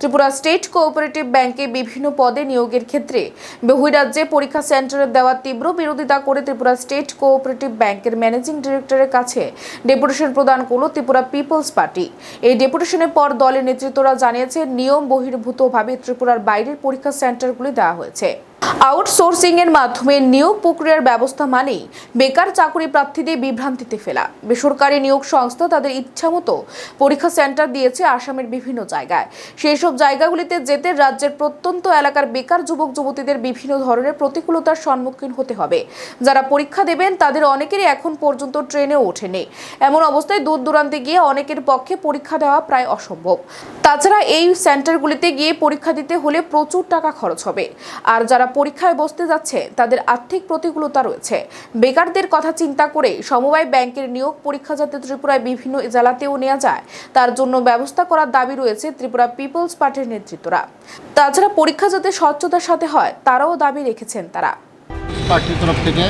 Tripura state cooperative ব্যাংকে বিভিন্ন পদে নিয়োগের ক্ষেত্রে বহিরাজ্যে পরীক্ষা সেন্টারের দেওয়া তীব্র বিরোধিতা করে ত্রিপুরা স্টেট কোঅপারেটিভ ব্যাংকের ম্যানেজিং ডিরেক্টরের কাছে ডেপুটেশন প্রদান করল ত্রিপুরা পিপলস পার্টি। এই ডেপুটেশনের পর দলের নেতৃত্বরা জানিয়েছে নিয়ম বহির্ভূতভাবে ত্রিপুরার বাইরের পরীক্ষা সেন্টারগুলি দেওয়া হয়েছে। আউটসোর্সিং এর মাধ্যমে নিয়োগ প্রক্রিয়ার ব্যবস্থা মানেই বেকার চাকরি প্রার্থীদের বিভ্রান্তিতে ফেলা। বেসরকারি নিয়োগ সংস্থা তাদের ইচ্ছামতো পরীক্ষা সেন্টার দিয়েছে আসামের বিভিন্ন জায়গায়। সেই সব জায়গাগুলিতে যেতে রাজ্যের প্রত্যন্ত এলাকার বেকার যুবক যুবতীদের বিভিন্ন ধরনের প্রতিকূলতার সম্মুখীন হতে হবে। যারা পরীক্ষা দেবেন, তাদের অনেকেরই এখন পর্যন্ত ট্রেনেও ওঠেনি। এমন অবস্থায় দূর দূরান্তে গিয়ে অনেকের পক্ষে পরীক্ষা দেওয়া প্রায় অসম্ভব। তাছাড়া এই সেন্টারগুলিতে গিয়ে পরীক্ষা দিতে হলে প্রচুর টাকা খরচ হবে। আর যারা পরীক্ষায় বসতে যাচ্ছে, তাদের আর্থিক প্রতিকূলতা রয়েছে। বেকারদের কথা চিন্তা করে সমবায় ব্যাংকের নিয়োগ পরীক্ষা যাতে ত্রিপুরায় বিভিন্ন জেলাতেও নেওয়া যায়, তার জন্য ব্যবস্থা করার দাবি রয়েছে ত্রিপুরা পিপলস পার্টির নেতৃত্বরা। তাছাড়া পরীক্ষা যাতে স্বচ্ছতার সাথে হয়, তারাও দাবি রেখেছেন তারা। পার্টির তরফ থেকে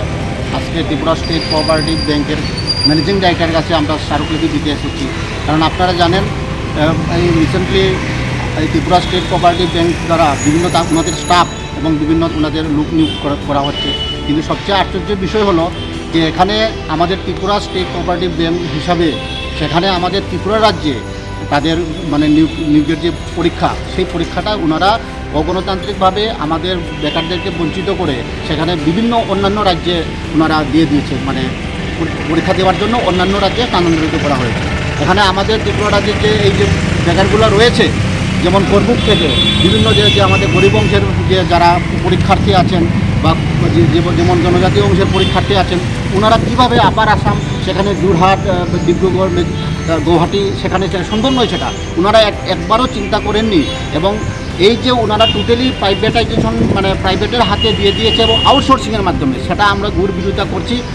আজকে ত্রিপুরা স্টেট কোঅপারেটিভ ব্যাংকের ম্যানেজিং ডাইরেক্টরের কাছে আমরা স্মারকলিপি দিতে এসেছি। কারণ আপনারা জানেন এই রিসেন্টলি এই ত্রিপুরা স্টেট কোঅপারেটিভ ব্যাংক দ্বারা বিভিন্ন ওনাদের স্টাফ এবং বিভিন্ন ওনাদের লোক নিয়োগ করা- হচ্ছে। কিন্তু সবচেয়ে আশ্চর্যের বিষয় হলো যে এখানে আমাদের ত্রিপুরা স্টেট কোঅপারেটিভ ব্যাংক হিসাবে সেখানে আমাদের ত্রিপুরা রাজ্যে তাদের মানে নিয়োগ, নিয়োগের যে পরীক্ষা, সেই পরীক্ষাটা ওনারা অগণতান্ত্রিকভাবে আমাদের বেকারদেরকে বঞ্চিত করে সেখানে বিভিন্ন অন্যান্য রাজ্যে ওনারা দিয়ে দিয়েছে। মানে পরীক্ষা দেওয়ার জন্য অন্যান্য রাজ্যে স্থানান্তরিত করা হয়েছে। এখানে আমাদের ত্রিপুরা রাজ্যের যে, এই যে বেকারগুলো রয়েছে যেমন করবুক থেকে বিভিন্ন যে যে আমাদের গরিব অংশের যে যারা পরীক্ষার্থী আছেন বা যেমন জনজাতি অংশের পরীক্ষার্থী আছেন, ওনারা কীভাবে আপার আসাম, সেখানে যোরহাট ডিব্রুগড় গৌহাটি, সেখানে সম্ভব নয় সেটা, ওনারা এক একবারও চিন্তা করেননি এবং এই যে ওনারা টোটালি প্রাইভেটাইজেশন মানে প্রাইভেটের হাতে দিয়ে দিয়েছে এবং আউটসোর্সিংয়ের মাধ্যমে, সেটা আমরা ঘুর বিরোধিতা করছি।